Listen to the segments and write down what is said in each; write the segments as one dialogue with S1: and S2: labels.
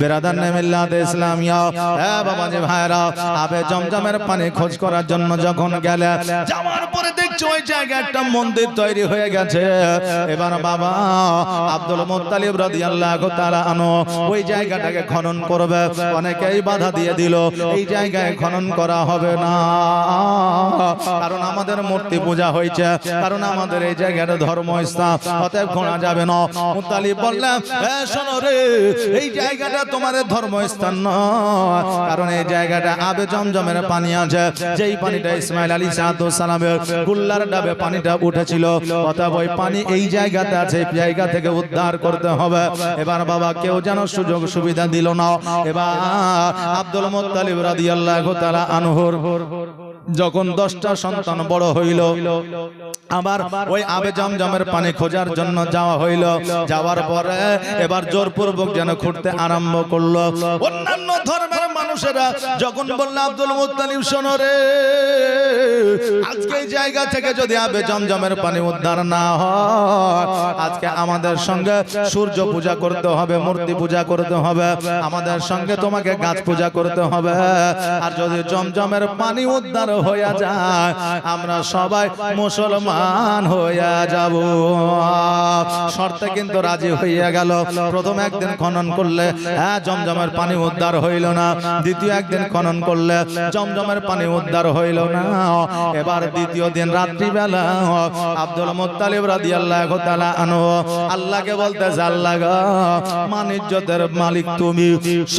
S1: বেরাদার নেমিল্লাত ইসলামিয়া। এ বাবা যে ভাইরা, আবে জমজমের পানি খোঁজ করার জন্য যখন গেলে, যাওয়ার পরে একটা মন্দির তৈরি হয়ে গেছে। এবার বাবা আব্দুল জায়গাটাকে খনন করবে। অনেকেই বাধা দিয়ে এই জায়গায় খনন করা হবে না। কারণ আমাদের মূর্তি পূজা হয়েছে, কারণ আমাদের এই জায়গাটা ধর্মস্থান, অতএব খোঁড়া যাবে না। মুত্তালিব রে, এই জায়গাটা তোমার ধর্মস্থান নয়। কারণ এই জায়গাটা আবে জমজমের পানি আছে। যেই পানিটা ইসমাইল আলী সালামের গুল্লার ডাবে পানিটা উঠেছিল। অতএব ওই পানি এই জায়গাতে আছে জায়গা থেকে উদ্ধার করতে হবে। এবার বাবা, কেউ যেন সুযোগ সুবিধা দিল না। এবার আব্দুল মুত্তালিব রাদিয়াল্লাহু তাআলা আনহুর যখন দশটা সন্তান বড় হইল, আবার ওই আবে জমজমের পানি খোঁজার জন্য যাওয়া হইল। যাওয়ার পরে এবার জোরপূর্বক যেন খুঁড়তে আরম্ভ করল। অন্যান্য ধর্মের মানুষেরা যখন বলল আব্দুল মুত্তালিব শোনো রে। আজকে এই জায়গা থেকে যদি আবে জমজমের পানি উদ্ধার না হয় আজকে আমাদের সঙ্গে সূর্য পূজা করতে হবে মূর্তি পূজা করতে হবে আমাদের সঙ্গে তোমাকে গাছ পূজা করতে হবে আর যদি জমজমের পানি উদ্ধার হয়ে যায় আমরা সবাই মুসলমান হইয়া যাব। শর্তে কিন্তু রাজি হইয়া গেল। প্রথম একদিন খনন করলে হ্যাঁ জমজমের পানি উদ্ধার হইল না। দ্বিতীয় একদিন খনন করলে জমজমের পানি উদ্ধার হইল না। এবার দ্বিতীয় দিন রাত্রিবেলা আব্দুল মুত্তালিব রাদিয়াল্লাহু তাআলা আনহু। আল্লাহকে বলতে আল্লাহ মানিজ্যতের মালিক তুমি।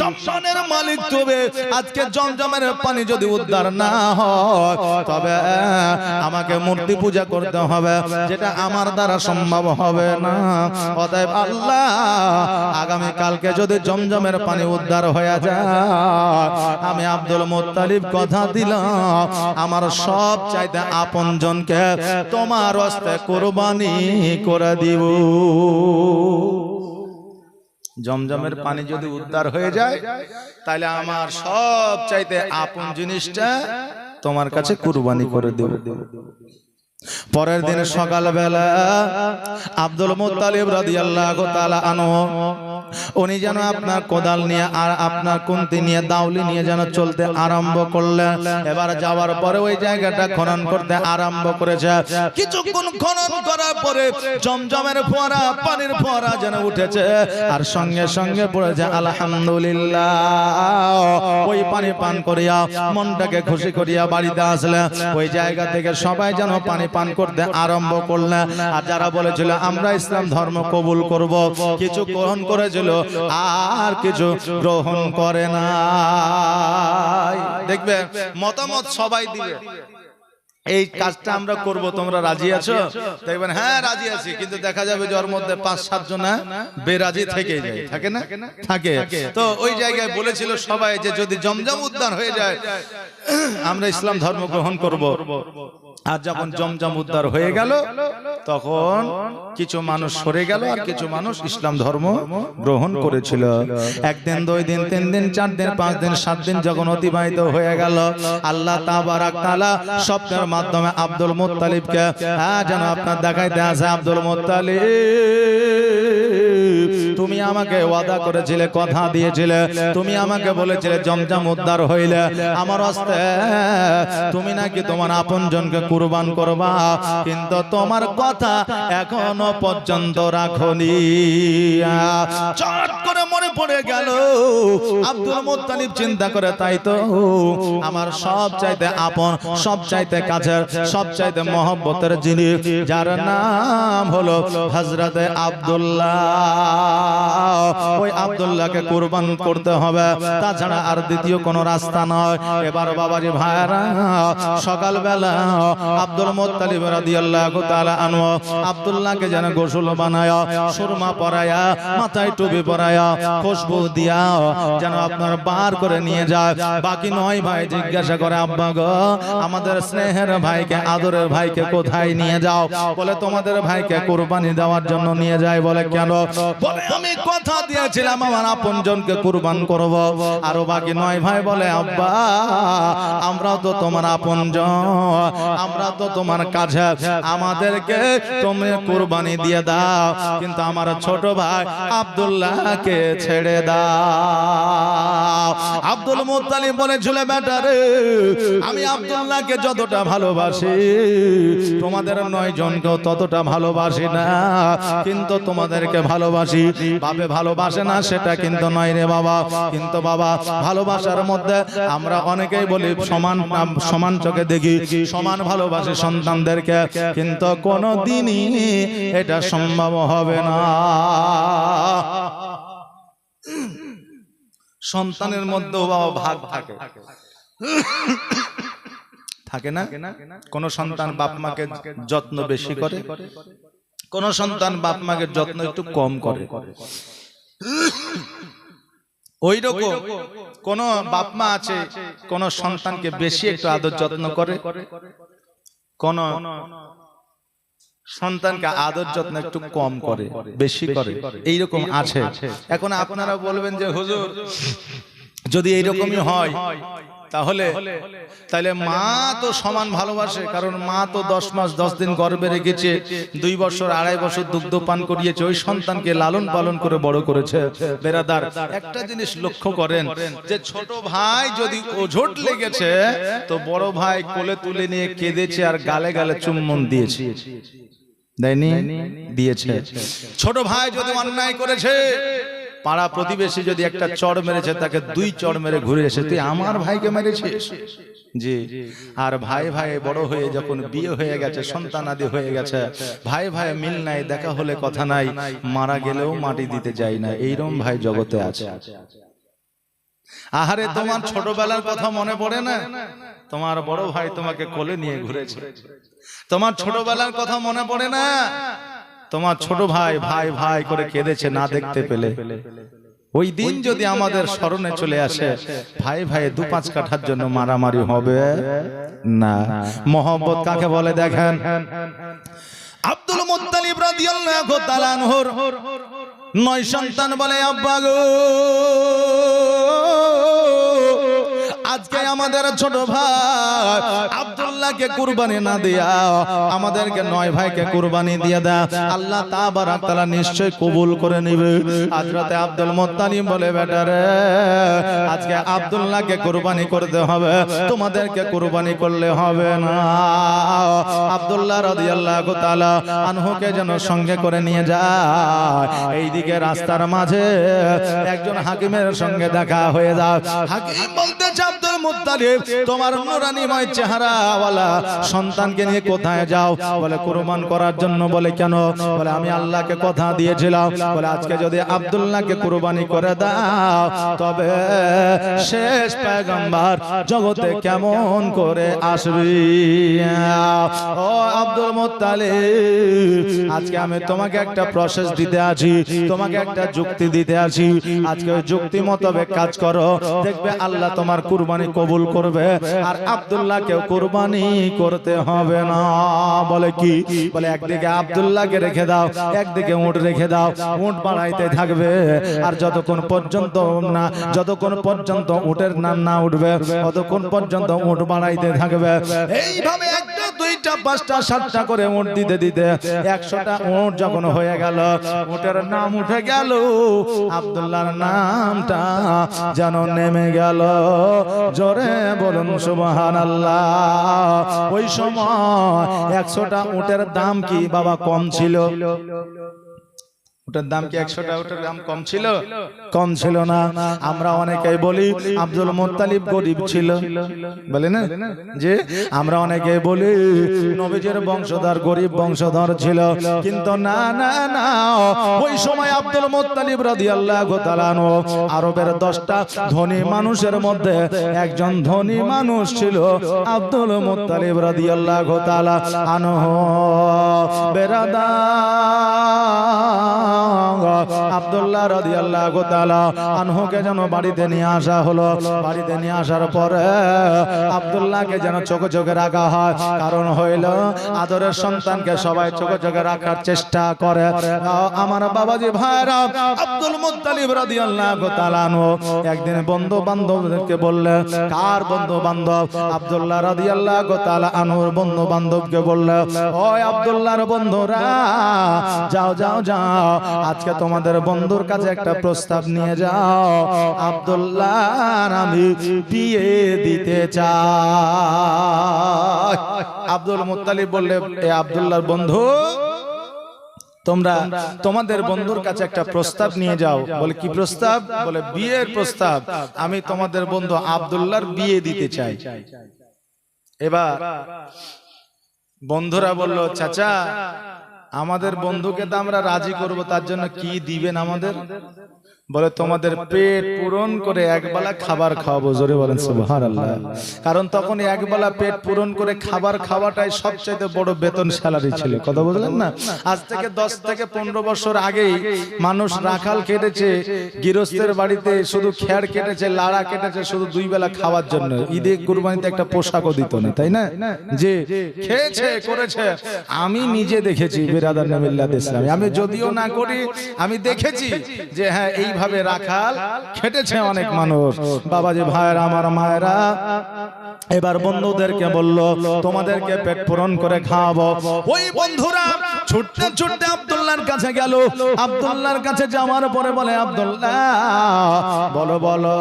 S1: সম্মানের মালিক তুমি। আজকে জমজমের পানি যদি উদ্ধার না হয় তবে আমাকে মূর্তি পূজা করতে হবে। যেটা আমার দ্বারা সম্ভব হবে না। অতএব আল্লাহ আগামী কালকে যদি জমজমের পানি উদ্ধার হয়ে যায় আমি আব্দুল মুত্তালিব কথা দিলাম। আমার সব চাইতে আপন জনকে তোমার হস্তে কোরবানি করে দিব। জমজমের পানি যদি উদ্ধার হয়ে যায় তাহলে আমার সব চাইতে আপন জিনিসটা তোমার কাছে কুরবানি করে দেব। পরের দিন সকালবেলা আব্দুল মুত্তালিব রাদিয়াল্লাহু তাআলা আনহু উনি যেন আপনার কোদাল নিয়ে আর আপনার কুন্তি নিয়ে দাউলি নিয়ে যেন চলতে আরম্ভ করলেন। এবার যাওয়ার পরে ওই জায়গাটা খনন করতে আরম্ভ করেছে। কিছুক্ষণ খনন করার পরে জমজমের ফোয়ারা পানির ফোয়ারা যেন উঠেছে। আর সঙ্গে সঙ্গে পড়েছে আলহামদুলিল্লাহ। ওই পানি পান করিয়া মনটাকে খুশি করিয়া বাড়িতে আসলে ওই জায়গা থেকে সবাই যেন পানি পান করতে আরম্ভ করলেন। আর যারা বলেছিল আমরা ইসলাম ধর্ম কবুল করব। কিছু গ্রহণ করেছিল আর কিছু গ্রহণ করে না দেখবে, মতামত সবাই দিবে। এই কাজটা আমরা করব, তোমরা রাজি আছো? দেখবেন হ্যাঁ রাজি আছি, কিন্তু দেখা যাবে যে ওর মধ্যে পাঁচ, সাত জন বেরাজি থেকে যায়। থাকে না? থাকে। তো ওই জায়গায় বলেছিল সবাই যে যদি জমজম উদ্ধার হয়ে যায়, আমরা ইসলাম ধর্ম গ্রহণ করব। আর যখন জমজম উদ্ধার হয়ে গেল তখন কিছু মানুষ সরে গেল আর কিছু মানুষ ইসলাম ধর্ম গ্রহণ করেছিল। একদিন দুই দিন তিন দিন চার দিন পাঁচ দিন সাত দিন যখন অতিবাহিত হয়ে গেল আল্লাহ তাআলা স্বপ্নের মাধ্যমে আব্দুল মুত্তালিবকে হ্যাঁ যেন আপনার দেখাইতে আছে আব্দুল মুত্তালিব। তুমি আমাকে ওয়াদা করেছিলে কথা দিয়েছিলে তুমি আমাকে বলেছিলে জমজম উদ্ধার হইলে। আমার হস্তে তুমি নাকি তোমার আপন জনকে কুরবান করবা কিন্তু তোমার কথা এখনও পর্যন্ত রাখনি। চট করে মনে পড়ে গেল। আব্দুল মুত্তালিব চিন্তা করে তাই তো। আমার সব চাইতে আপন সব চাইতে কাছের সব চাইতে মহব্বতের জিনিস যার নাম হলো হজরতে আব্দুল্লাহ। ওই আব্দুল্লাহকে কুরবান করতে হবে। তাছাড়া আর দ্বিতীয় কোনো রাস্তা নয়। এবার বাবাজি ভাইরা সকালবেলা আব্দুল মুত্তালিব রাদিয়াল্লাহু তাআলা আনহু আব্দুল্লাহকে যেন গোসল বানায় সুরমা পরায়া মাথায় টুপি পরায়া খুশবু দিয়া যেন আপনার বার করে নিয়ে যায়। বাকি নয় ভাই জিজ্ঞাসা করে আব্বা গো আমাদের স্নেহের ভাইকে আদরের ভাইকে কোথায় নিয়ে যাও? বলে তোমাদের ভাইকে কোরবানি দেওয়ার জন্য নিয়ে যায় বলে কেন? বলে আমি কথা দিয়েছিলাম, আমার আপনজনকে কুরবান করব। আরও বাকি নয় ভাই বলে, আব্বা, আমরাও তো তোমার আপনজন আমরা তো তোমার কাছে। আমাদেরকে তুমি কুরবানি দিয়ে দাও। কিন্তু আমার ছোট ভাই আব্দুল্লাহকে ছেড়ে দাও। আব্দুল মুত্তালিব বলেছিল, বেটা রে, আমি আব্দুল্লাহকে যতটা ভালোবাসি, তোমাদের নয় জনকেও ততটা ভালোবাসি না। কিন্তু তোমাদেরকে ভালোবাসি বাবে ভালোবাসে না, সেটা কিন্তু নয় রে বাবা। কিন্তু বাবা, ভালোবাসার মধ্যে আমরা অনেকেই বলি সমান সমান চোখে দেখি, সমান ভালোবাসি সন্তানদেরকে। কিন্তু কোনো দিনই এটা সম্ভব হবে না। সন্তানের মধ্যেও বাবা ভাগ থাকে। থাকে না? কোন সন্তান বাপ মাকে যত্ন বেশি করে? কোন সন্তান বাপ মাকে যত্ন একটু কম করে। ওই রকম কোন বাপ মা আছে কোন সন্তানকে বেশি একটু আদর যত্ন করে। কোন সন্তানকে আদর যত্ন একটু কম করে বেশি করে। এইরকম আছে। এখন আপনারা বলবেন যে হুজুর যদি এইরকমই হয় তাহলে তাহলে মা তো সমান ভালোবাসে কারণ মা তো দশ মাস দশ দিন গর্বে রেখেছে দুই বছর আড়াই বছর দুগ্ধ পান করিয়েছে ওই সন্তানকে লালন পালন করে বড় করেছে। বেরাদার একটা জিনিস লক্ষ্য করেন যে ছোট ভাই যদি ওঝট লেগেছে তো বড় ভাই কোলে তুলে নিয়ে কেঁদেছে আর গালে গালে চুম্বন দিয়েছে। দেয়নি? দিয়েছে। ছোট ভাই যদি অন্যায় করেছে পাড়া প্রতিবেশী যদি একটা চড় মেরেছে, তাকে দুই চড় মেরে ঘুরে এসে, তুই আমার ভাইকে মেরেছিস? জি। আর ভাই ভাই বড় হয়ে যখন বিয়ে হয়ে গেছে, সন্তান আদি হয়ে গেছে, ভাই ভাই মিল নাই, দেখা হলে কথা নাই, মারা গেলেও মাটি দিতে যাই না এইরকম ভাই জগতে আছে। আহারে, তোমার ছোটবেলার কথা মনে পড়ে না? তোমার বড় ভাই তোমাকে কোলে নিয়ে ঘুরেছে। তোমার ছোটবেলার কথা মনে পড়ে না? তোমার ছোট ভাই ভাই ভাই করে কেঁদেছে না দেখতে পেলে। ওই দিন যদি আমাদের স্মরণে চলে আসে ভাই ভাই দু পাঁচ কাঠার জন্য মারামারি হবে? না। মোহাম্মত কাকে বলে দেখেন? আব্দুল মুত্তালিব রাদিয়াল্লাহু তাআলা আনহুর নয় সন্তান বলে আব্বা গো। আজকে আমাদের ছোট ভাই আব্দুল্লাহকে কুরবানি না দিয়া, আমাদেরকে নয় ভাইকে কুরবানি দিয়ে দেয়। আল্লাহ তাবারাক তাআলা নিশ্চয় কবুল করে নেবে। হযরতে আব্দুল মুত্তালিব বলে বেটারে আজকে আব্দুল্লাহকে কুরবানি করতে হবে, তোমাদেরকে কুরবানি করলে হবে না। আব্দুল্লাহ রাদিয়াল্লাহু তাআলা আনহুকে যেন সঙ্গে করে নিয়ে যায়। এইদিকে রাস্তার মাঝে একজন হাকিমের সঙ্গে দেখা হয়ে যায়। হাকিম বলতে আব্দুল মুত্তালিব তোমার নুরানিময় চেহারাওয়ালা সন্তানকে নিয়ে কোথায় যাও? বলে কুরবান করার জন্য বলে, কেন? বলে, আমি আল্লাহকে কথা দিয়েছিলাম। বলে, আজকে যদি আব্দুল্লাহকে কুরবানি করে দাও, তবে শেষ পয়গম্বর জগতে কেমন করে আসবি? ও আব্দুল মুত্তালিব, আজকে আমি তোমাকে একটা প্রসেস দিতে আছি, তোমাকে একটা যুক্তি দিতে আছি। আজকে যুক্তি মোতাবেক কাজ করো। দেখবে আল্লাহ তোমার কুরবানি কবুল করবে। আর আব্দুল্লাহকেও কুরবানি করতে হবে না। বলে কি? বলে, একদিকে আব্দুল্লাহকে রেখে দাও, একদিকে উট রেখে দাও। উট বাড়াইতে থাকবে। আর যতক্ষণ পর্যন্ত না, যতক্ষণ পর্যন্ত উটের নাম না উঠবে, ততক্ষণ পর্যন্ত উট বাড়াইতে থাকবে। এইভাবে একটা, দুইটা, পাঁচটা, সাতটা করে উট দিতে দিতে একশোটা উট যখন হয়ে গেল, উটের নাম উঠে গেল, আব্দুল্লাহর নামটা যেন নেমে গেল। জোরে বলুন সুবহান আল্লাহ ওই সময় একশোটা উটের দাম কি বাবা কম ছিল? ওটার দাম কি একশোটা? ওটার দাম কম ছিল? কম ছিল। না। আমরা অনেকেই বলি আব্দুল মোত্তালিব গরিব ছিল। বলে না? যে আমরা অনেকে বলি নবীজের বংশধর গরিব বংশধর ছিল। কিন্তু না না না ওই সময় আব্দুল মোত্তালিব রাদিয়াল্লাহু তাআলা আরবের 10টা ধনী মানুষের মধ্যে একজন ধনী মানুষ ছিল আব্দুল মোত্তালিব রাদিয়াল্লাহু তাআলা আনহু। বেরাদা আব্দুল্লাহ রাদিয়াল্লাহু তাআলা আনহুকে যেন বাড়িতে নিয়ে আসা হলো। বাড়িতে নিয়ে আসার পরে আব্দুল্লাহকে যেন চোখে চোখে রাখা হয়। কারণ হইল আদরের সন্তানকে সবাই চোখে চোখে রাখার চেষ্টা করে। আমার বাবাজি ভাইরা আব্দুল মুত্তালিব রাদিয়াল্লাহু তাআলা আনহু একদিন বন্ধু বান্ধবদেরকে বললে, কার বন্ধু বান্ধব আব্দুল্লাহ রাদিয়াল্লাহু তাআলা আনহুর বন্ধু বান্ধবকে বললে, ওই আব্দুল্লাহর বন্ধুরা, যাও যাও যাও, আজকে তোমাদের বন্ধুর কাছে একটা প্রস্তাব নিয়ে যাও। আব্দুল্লাহ আমি বিয়ে দিতে চাই। আব্দুল মুত্তালিব বললে, এ আব্দুল্লাহর বন্ধু, তোমরা তোমাদের বন্ধুর কাছে একটা প্রস্তাব নিয়ে যাও। বলে, কি প্রস্তাব? বলে, বিয়ের প্রস্তাব। আমি তোমাদের বন্ধু আব্দুল্লাহর বিয়ে দিতে চাই। এবার বন্ধুরা বলল, চাচা আমাদের বন্ধুকে তো আমরা রাজি করব তার জন্য কি দিবেন আমাদের? বলে তোমাদের পেট পূরণ করে একবেলা খাবার খাওয়াবো। জোরে বলেন সুবহানাল্লাহ। কারণ তখন একবেলা পেট পূরণ করে খাবার খাওয়াটাই সবচেয়ে বড় বেতন স্যালারি ছিল। কথা বুঝলেন না? আজ থেকে দশ থেকে পনেরো বছর আগেই মানুষ রাখাল কেটেছে গৃহস্থের বাড়িতে শুধু খেয়ার কেটেছে লাড়া কেটেছে শুধু দুই বেলা খাওয়ার জন্য। ঈদে কুরবানিতে একটা পোশাকও দিত না তাই না? যে খেয়েছে করেছে আমি নিজে দেখেছি বিরাদার নামিল্লাহ ইসলামী আমি যদিও না করি আমি দেখেছি যে হ্যাঁ এইভাবে রাখাল খেটেছে অনেক মানুষ। বাবাজি ভাইয়েরা আমার মায়েরা এবার বন্ধুদেরকে বলল তোমাদেরকে পেট পূরণ করে খাওয়াবো। ওই বন্ধুরা ছুটতে ছুটতে আব্দুল্লাহর কাছে গেল। আব্দুল্লাহর কাছে যাওয়ার পরে বলে আব্দুল্লাহ বলো বলো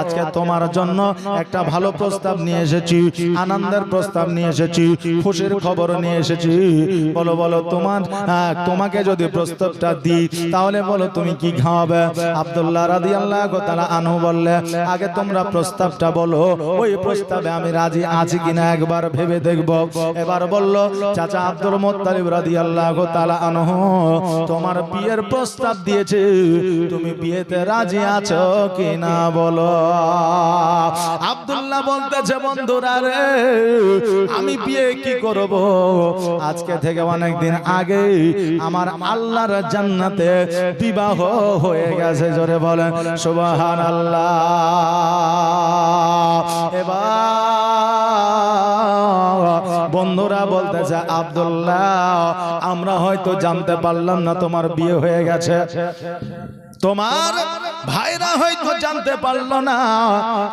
S1: আজকে তোমার জন্য একটা ভালো প্রস্তাব নিয়ে এসেছি আনন্দের প্রস্তাব নিয়ে এসেছি খুশির খবর নিয়ে এসেছি। বলো বলো তোমার তোমাকে যদি প্রস্তাবটা দিই তাহলে বলো তুমি কি খাওয়াবে? আব্দুল্লাহ রাদিয়াল্লাহু তাআলা আনহু বললে, আগে তোমরা প্রস্তাবটা বলো। ওই প্রস্তাবে আমি রাজি আছি কিনা একবার ভেবে দেখব। এবার বলল, চাচা আব্দুল মুত্তালিব রাদিয়াল্লাহু তাআলা আনহু, তোমার বিয়ের প্রস্তাব দিয়েছে। তুমি বিয়েতে রাজি আছো কিনা বলো? আবদুল্লাহ বলতেছে, বন্ধুরা রে, আমি বিয়ে কি করব? আজকে থেকে অনেকদিন আগে আমার আল্লাহর জান্নাতে বিবাহ হয়ে গেছে জোরে বলেন সুবহান আল্লাহ এবার বন্ধুরা বলতেছে আব্দুল্লাহ আমরা হয়তো জানতে পারলাম না তোমার বিয়ে হয়ে গেছে। তোমার ভাইরা হয়তো জানতে পারল না,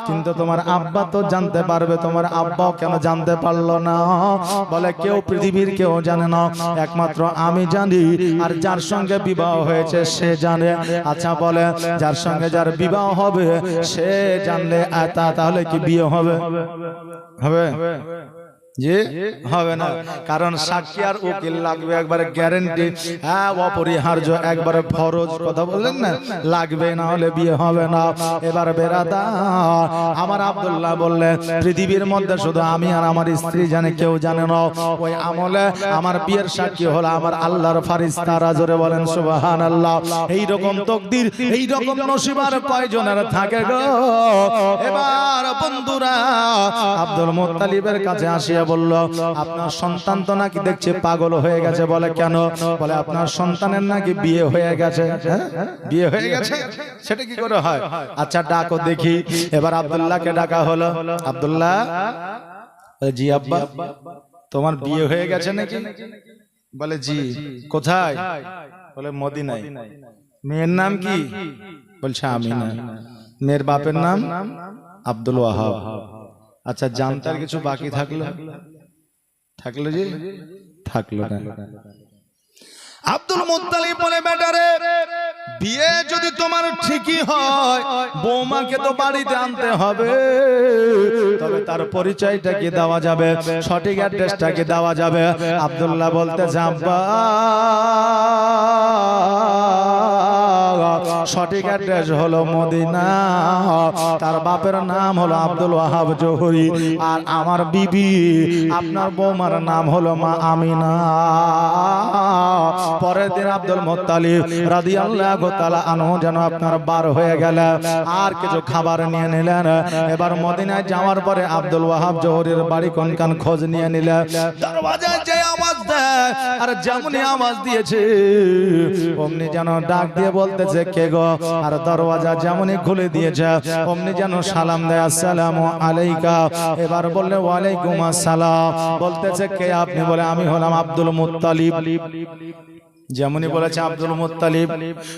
S1: কিন্তু তোমার আব্বা তো জানতে পারবে, তোমার আব্বাও কেন জানতে পারল না? বলে কেউ পৃথিবীর কেউ জানে না, একমাত্র আমি জানি, আর যার সঙ্গে বিবাহ হয়েছে সে জানে। আচ্ছা বলে, যার সঙ্গে যার বিবাহ হবে, সে জানলে তা তাহলে কি বিয়ে হবে? হবে? যে হবে না। কারণ সাক্ষী আর উকিল লাগবে একবারে গ্যারেন্টি হ্যাঁ অপরিহার্য একবারে ফরজ কথা বললেন না। লাগবে না হলে বিয়ে হবে না এবার বেরাদা আমার আব্দুল্লাহ বললেন পৃথিবীর মধ্যে শুধু আমি আর আমার স্ত্রী জানে কেউ জানে না। ওই আমলে আমার বিয়ের সাক্ষী হলো আমার আল্লাহর ফারিস্তারা জোরে বলেন সুবহান আল্লাহ এই রকম তকদির এই রকম নসিবার কয়জনের থাকে গো? এবার বন্ধুরা আব্দুল মুত্তালিবের কাছে আসিয়া বলল, আপনার সন্তান তো নাকি দেখছে পাগল হয়ে গেছে। বলে, কেন? বলে, আপনার সন্তানের নাকি বিয়ে হয়ে গেছে। হ্যাঁ? বিয়ে হয়ে গেছে? সেটা কি করে হয়? আচ্ছা ডাকো দেখি। এবার আব্দুল্লাহকে ডাকা হলো। আব্দুল্লাহ? জি আব্বা, তোমার বিয়ে হয়ে গেছে নাকি? বলে, জি। কোথায়? বলে, মদিনায়। মেয়ের নাম কি? বলছে আমি না মেয়ের বাপের নাম? আব্দুল ওয়াহাব। আচ্ছা জানতে আর কিছু বাকি থাকল? থাকল? যে? থাকল না। আব্দুল মুত্তালিব বলে বেটারে বিয়ে যদি তোমার ঠিকই হয় বৌমাকে তো বাড়িতে আনতে হবে। তবে তার পরিচয়টা কি দেওয়া যাবে সঠিক অ্যাড্রেসটা কি দেওয়া যাবে। আব্দুল্লাহ বলতে আব্বা সঠিক অ্যাড্রেস হলো মদিনা। তার বাপের নাম হলো আব্দুল ওয়াহাব জহুরি। আর আমার বিবি আপনার বৌমার নাম হলো মা আমিনা। পরের দিন আব্দুল মোত্তালিব রাদিয়াল্লাহু তাআলা আনহু যেন আপনার বার হয়ে গেল। আর কিছু খাবার নিয়ে নিলেন। এবার মদিনায় যাওয়ার পরে আব্দুল ওয়াহাব জহুরির বাড়ি কোনখান খোঁজ নিয়ে নিলেন দরওয়াজায় যে আওয়াজ দেয় আর যেমনই আওয়াজ দিয়েছে অমনি যেন ডাক দিয়ে বলতেছে কে গো আর দরওয়াজা যেমনই খুলে দিয়েছে, অমনি যেন সালাম দেয়, আসসালাম আলাইকা। এবার বললে, ওয়ালাইকুম আসসালাম। বলতেছে, কে আপনি? বলে, আমি হলাম আব্দুল মুত্তালিব। যেমনই বলেছে আব্দুল মুত্তালিব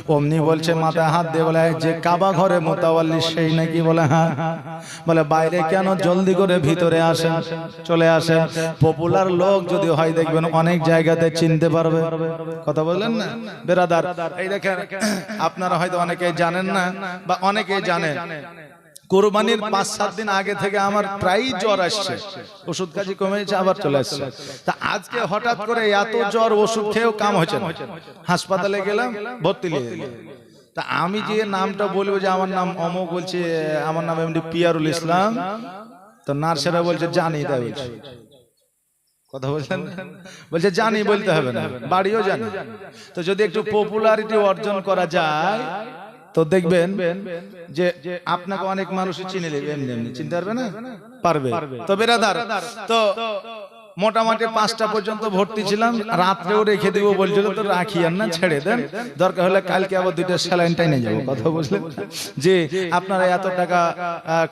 S1: অমনি বলছে মাথায় হাত দিয়ে বলে যে কাবা ঘরে মোতাওয়াল্লি সেই নাকি? বলে হ্যাঁ বলে বাইরে কেন জলদি করে ভিতরে আসে চলে আসে পপুলার লোক যদি হয় দেখবেন অনেক জায়গাতে চিনতে পারবে। কথা বললেন না? বেরাদার এই দেখেন আপনারা হয়তো অনেকেই জানেন না বা অনেকেই জানেন। কোরবানির পাঁচ সাত দিন আগে থেকে আমার প্রায়ই জ্বর আসছে। ওষুধ কাজে কমেছে আবার চলে আসছে। তা আজকে হঠাৎ করে এত জ্বর ওষুধ খেয়েও কাম হয়েছে না। হাসপাতালে গেলাম ভর্তি নিয়ে গেলাম। তা আমি যে নামটা বলব যে আমার নাম অমো বলছে আমার নাম এমনি পিয়ারুল ইসলাম। তো নার্সেরা বলছে জানি তাই বলছে। কথা বলছেন? বলছে জানি বলতে হবে না। বাড়িও জানি। তো যদি একটু পপুলারিটি অর্জন করা যায় তো দেখবেন যে আপনাকে অনেক মানুষই চিনে নেবে এমনি এমনি। চিনতে পারবে না? পারবে তো বেরাদার তো মোটামুটি পাঁচটা পর্যন্ত ভর্তি ছিলাম। রাত্রেও রেখে দিব বলছিল তো রাখি আর না ছেড়ে দেন। দরকার হলে কালকে আবার দুইটা স্যালাইনটাই নিয়ে যাব কথা বুঝলেন যে আপনারা এত টাকা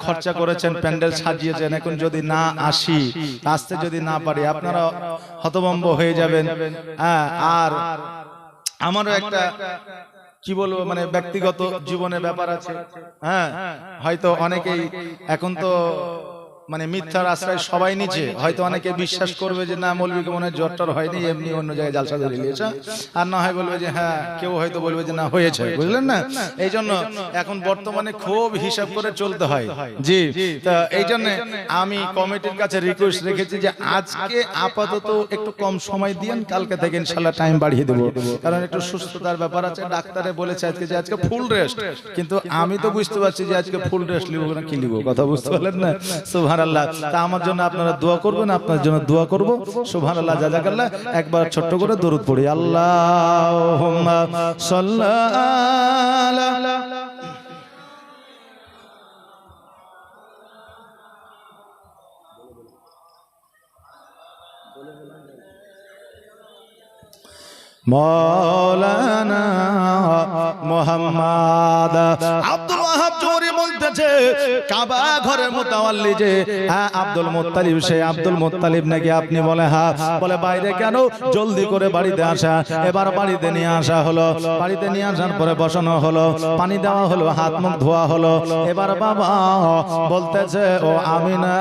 S1: খরচা করেছেন প্যান্ডেল সাজিয়েছেন এখন যদি না আসি আসতে যদি না পারি আপনারা হতভম্ব হয়ে যাবেন। হ্যাঁ আর আমারও একটা কি বলব মানে ব্যক্তিগত জীবনে ব্যাপার আছে। হ্যাঁ হয়তো অনেকেই এখন তো মানে মিথ্যার আশ্রয় সবাই নিচে। হয়তো অনেকে বিশ্বাস করবে যে না মৌলবীকে মনে জ্বর টর হয়নি এমনি অন্য জায়গায় জালসা ধরে নিয়েছে আর না হয় বলবে যে হ্যাঁ কেউ হয়তো বলবে যে না হয়েছে বুঝলেন না? এই জন্য এখন বর্তমানে খুব হিসাব করে চলতে হয়। জি তা এই জন্য আমি কমিটির কাছে রিকোয়েস্ট রেখেছি যে আজকে আপাতত একটু কম সময় দিয়েন কালকে থেকে ইনশাল্লাহ টাইম বাড়িয়ে দেবো। কারণ একটু সুস্থতার ব্যাপার আছে ডাক্তারে বলেছে আজকে যে আজকে ফুল রেস্ট কিন্তু আমি তো বুঝতে পারছি যে আজকে ফুল রেস্ট নিব না কি নিব কথা বুঝতে পারলেন না সুবহান আল্লাহ তা আমার জন্য আপনারা দোয়া করবেন, আপনার জন্য দোয়া করব। সুবহান আল্লাহ জাজাকাল্লাহ। একবার ছোট্ট করে দরুদ পড়ি। আল্লাহুম্মা সাল্লাল্লাহু মৌলানা মোহাম্মদ আব্দুল ওয়াহাব। জোরে কাবা ঘরে মুতাওয়াল্লি যে হ্যাঁ আব্দুল মুত্তালিব সে আব্দুল মুত্তালিব নাকি আপনি বলে হ্যাঁ বলে বাইরে কেন জলদি করে বাড়িতে আসা? এবার বাড়িতে নিয়ে আসা হলো। বাড়িতে নিয়ে আসার পরে বসানো হলো, পানি দেওয়া হলো, হাত মুখ ধোয়া হলো। এবার বাবা বলতেছে, ও আমিনা,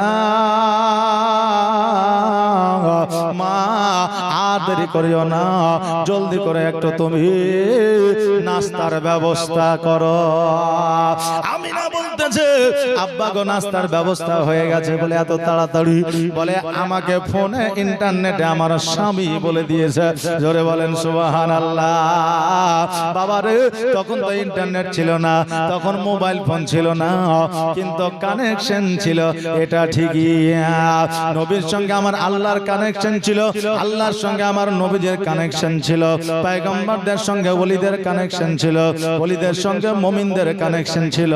S1: মা, আর করিও না, জলদি করে একটু তুমি নাস্তার ব্যবস্থা করো। আমি না বলতেছে আব্বা গো, নাস্তার ব্যবস্থা হয়ে গেছে বলে এত তাড়াতাড়ি। বলে, আমাকে ফোনে ইন্টারনেটে আমার স্বামী বলে দিয়েছে। জোরে বলেন সুবাহান আল্লাহ বাবা রে, তখন তো ইন্টারনেট ছিল না, তখন মোবাইল ফোন ছিল না, কিন্তু কানেকশন ছিল, এটা ঠিকই। নবীর সঙ্গে আমার আল্লাহর কানেকশন ছিল, আল্লাহর সঙ্গে আমার নবীদের কানেকশন ছিল, পয়গম্বরদের সঙ্গে ওলিদের কানেকশন ছিল, ওলিদের সঙ্গে মমিনদের কানেকশন ছিল,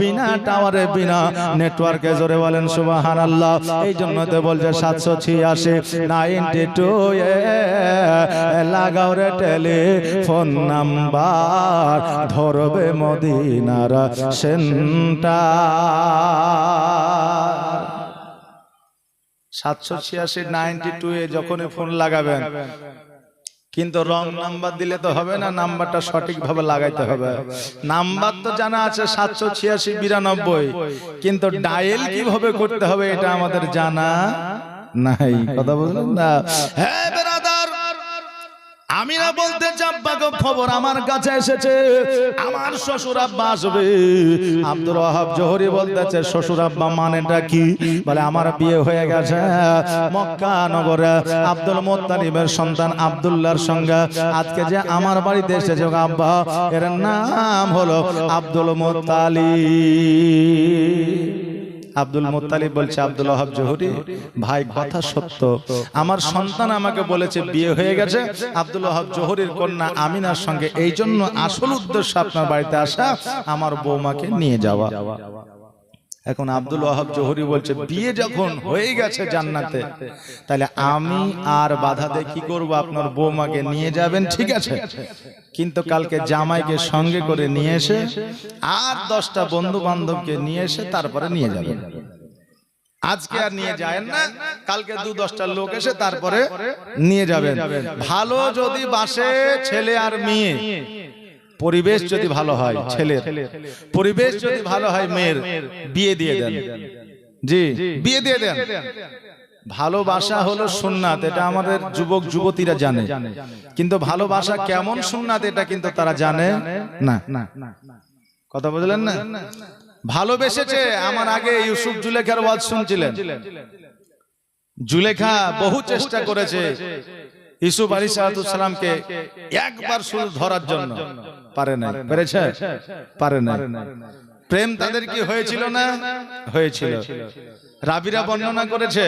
S1: বিনা টাওয়ারে বিনা। নেটওয়ার্কে জোরে বলেন সুবাহান আল্লাহ এই জন্য তো বলছে সাতশো ছিয়াশি, নাইনটি টু লাগাও রে টেলিফোন নাম্বার, ধরবে মদিনার সেন্টার। সাতশো ছিয়াশি, নাইনটি টু, এ যখনই ফোন লাগাবেন কিন্তু রং নাম্বার দিলে তো হবে না, নাম্বারটা সঠিকভাবে লাগাইতে হবে। নাম্বার তো জানা আছে, সাতশো ছিয়াশি, বিরানব্বই। কিন্তু ডায়েল কীভাবে করতে হবে, এটা আমাদের জানা নাই। কথা বললেন না? হ্যাঁ বেরাদার আমিরা বলতে চাব্বা গো খবর আমার কাছে এসেছে। আমার শ্বশুর আব্বা আসবে। আব্দুল ওয়াহাব জহরি বলতেছে শ্বশুর আব্বা মানেটা কি? বলে আমার বিয়ে হয়ে গেছে। মক্কা নগরে আব্দুল মোত্তালিবের সন্তান আব্দুল্লাহর সঙ্গে। আজকে যে আমার বাড়িতে এসেছে আব্বা এর নাম হলো আব্দুল মোত্তালিব আব্দুল মোত্তালিব বলছে আব্দুল আহাব জহুরি ভাই কথা সত্য। আমার সন্তান আমাকে বলেছে বিয়ে হয়ে গেছে আব্দুল আহাব জহুরির কন্যা আমিনার সঙ্গে এই জন্য আসল উদ্দেশ্য আপনার বাড়িতে আসা আমার বৌমাকে নিয়ে যাওয়া। এখন আব্দুল ওয়াহাব জহুরি বলছে বিয়ে যখন হয়ে গেছে জান্নাতে তাহলে আমি আর বাধাতে কি করব? আপনার বৌমাকে নিয়ে যাবেন? ঠিক আছে। কিন্তু কালকে জামাইকে সঙ্গে করে নিয়ে এসে আর দশটা বন্ধু বান্ধবকে নিয়ে এসে তারপরে নিয়ে যাবেন। আজকে আর নিয়ে যায় না কালকে দু দশটা লোক এসে তারপরে নিয়ে যাবেন। ভালো যদি বাসে ছেলে আর মেয়ে পরিবেশ যদি ভালো হয় ছেলের। পরিবেশ যদি ভালো হয় মেয়ের। বিয়ে দিয়ে দেন। জি। বিয়ে দিয়ে দেন। ভালোবাসা হলো সুন্নাত এটা আমাদের যুবক যুবতীরা জানে। কিন্তু ভালোবাসা কেমন সুন্নাত এটা কিন্তু তারা জানে? না কথা বুঝলেন না? ভালোবেসেছে আমার আগে ইউসুফ জুলেখার ওয়াজ শুনছিলেন। জুলেখা বহু চেষ্টা করেছে। ইসুফ আলী সালামকে একবার শুধু ধরার জন্য। পারে না পেরেছে? পারে না প্রেম তাদের কি হয়েছিল না? হয়েছিল রাবিরা বর্ণনা করেছে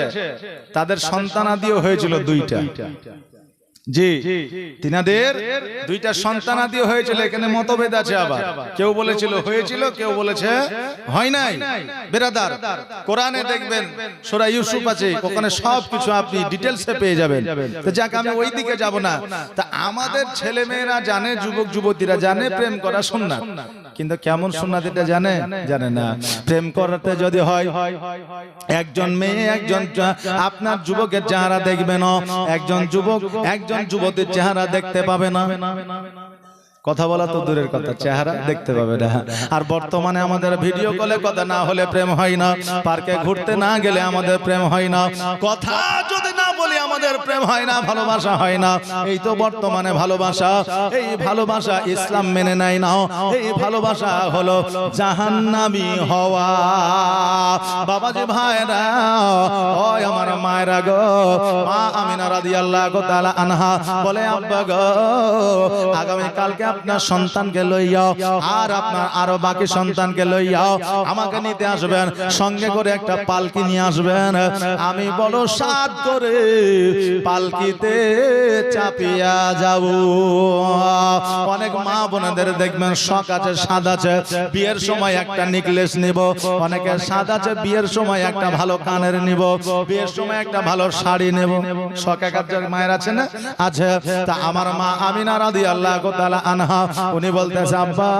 S1: তাদের সন্তানাদিও হয়েছিল দুইটা। জি। তিনাদের দুইটা সন্তানাদিও হয়েছিল এখানে মতভেদ আছে আবার। কেউ বলেছিল হয়েছিল কেউ বলেছে হয় নাই। বেরাদার কোরআনে দেখবেন সূরা ইউসুফ আছে ওখানে সব কিছু আপনি ডিটেলসে পেয়ে যাবেন। তো যাক আমি ওই দিকে যাব না। তা আমাদের ছেলে মেয়েরা জানে যুবক যুবতীরা জানে প্রেম করা সুন্নাত। কিন্তু কেমন সুন্নাত এটা জানে? জানে? না। প্রেম করাতে যদি হয় একজন মেয়ে একজন আপনার যুবকের চেহারা দেখবে না একজন যুবক একজন যুবতীর চেহারা দেখতে পাবে না। কথা বলা তো দূরের কথা চেহারা দেখতে পাবে না। আর বর্তমানে আমাদের ভিডিও কলে কথা না হলে প্রেম হয় না পার্কে ঘুরতে না গেলে আমাদের প্রেম হয় না। কথা যদি না বলি আমাদের প্রেম হয় না ভালোবাসা হয় না। এই তো বর্তমানে ভালোবাসা এই ভালোবাসা ইসলাম মেনে নেয় না। এই ভালোবাসা হলো জাহান্নামী হওয়া। বাবাজি ভাইরা ওই আমার মায়েরা গো মা আমিনা রাদিয়াল্লাহু তাআলা আনহা বলে আব্বা গো আগামী কালকে আপনার সন্তানকে লইয়াও, আর আপনার আরও বাকি সন্তানকে লইয়াও, আমাকে নিতে আসবেন, সঙ্গে করে একটা পালকি নিয়ে আসবেন। আমি বড় সাদ করে পালকিতে চাপিয়া যাব। অনেক মা বোনেদের দেখবেন শখ আছে, স্বাদ আছে। বিয়ের সময় একটা নেকলেস নিব, অনেকের স্বাদ আছে, বিয়ের সময় একটা ভালো কানের নিব, বিয়ের সময় একটা ভালো শাড়ি নেব। শখ একাত্তর মায়ের আছে না? আছে। তা আমার মা আমিনা রাদি আল্লাহ তালা আনহা উনি বলতেছে আব্বা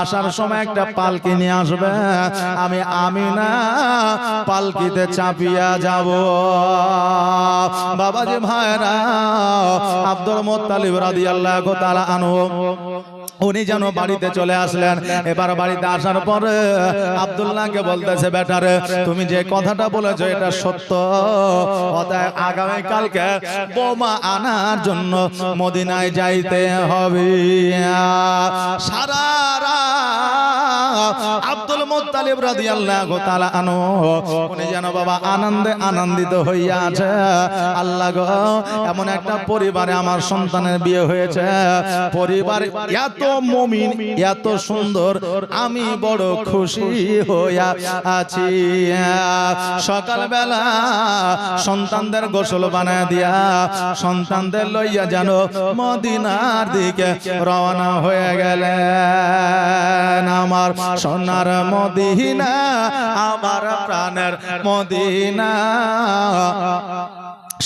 S1: আসার সময় একটা পালকি নিয়ে আসবে। আমি আমি না পালকিতে চাপিয়া যাব। বাবাজি ভাইরা আব্দুল মোত্তালিব রাদিয়াল্লাহু তাআলা আনহু। উনি যেন বাড়িতে চলে আসলেন। এবার বাড়িতে আসার পরে আব্দুল্লাহকে বলতেছে বেটার তুমি যে কথাটা বলেছ এটা সত্য। অতএব আগামী কালকে বোমা আনার জন্য মদিনায় যাইতে হবে। সারা রাত আব্দুল মুত্তালিব রাদিয়াল্লাহু তাআলা আনহু উনি যেন বাবা আনন্দে আনন্দিত হইয়া আছে। আল্লাহ গো এমন একটা পরিবারে আমার সন্তানের বিয়ে হয়েছে। পরিবার এত মমিন, এত সুন্দর, আমি বড় খুশি হইয়া আছি। সকালবেলা সন্তানদের গোসল বানায় দিয়া সন্তানদের লইয়া যেন মদিনার দিকে রওনা হয়ে গেলেন। আমার সোনার মদিনা, আমার প্রাণের মদিনা।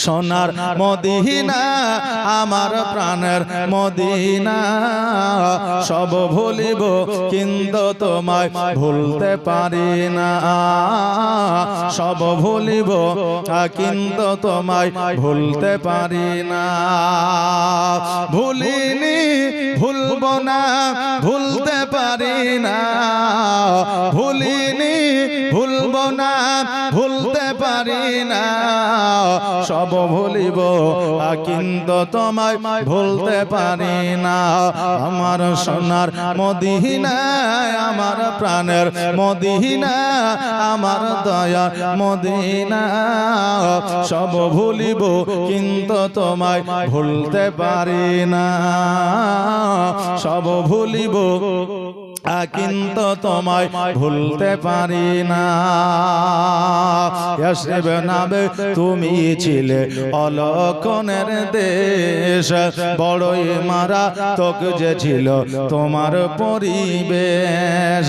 S1: সোনার মদিনা আমার প্রাণের মদিনা। সব ভুলিব কিন্তু তোমায় ভুলতে পারি না। সব ভুলিব কিন্তু তোমায় ভুলতে পারি না। ভুলিনি ভুলব না ভুলতে পারি না। ভুলিনি ভুলব না ভুলতে পারি না। সব ভুলিব, কিন্তু তোমায় ভুলতে পারি না। আমার সোনার মদিনা, আমার প্রাণের মদিনা, আমার দয়া মদিনা। সব ভুলিব, কিন্তু তোমায় ভুলতে পারি না। সব ভুলিব কিন্তু তোমায় ভুলতে পারি না। শিব নামে তুমি ছিলে অলক্ষণের দেশ। বড়ই মারা তোক যে ছিল তোমার পরিবেশ।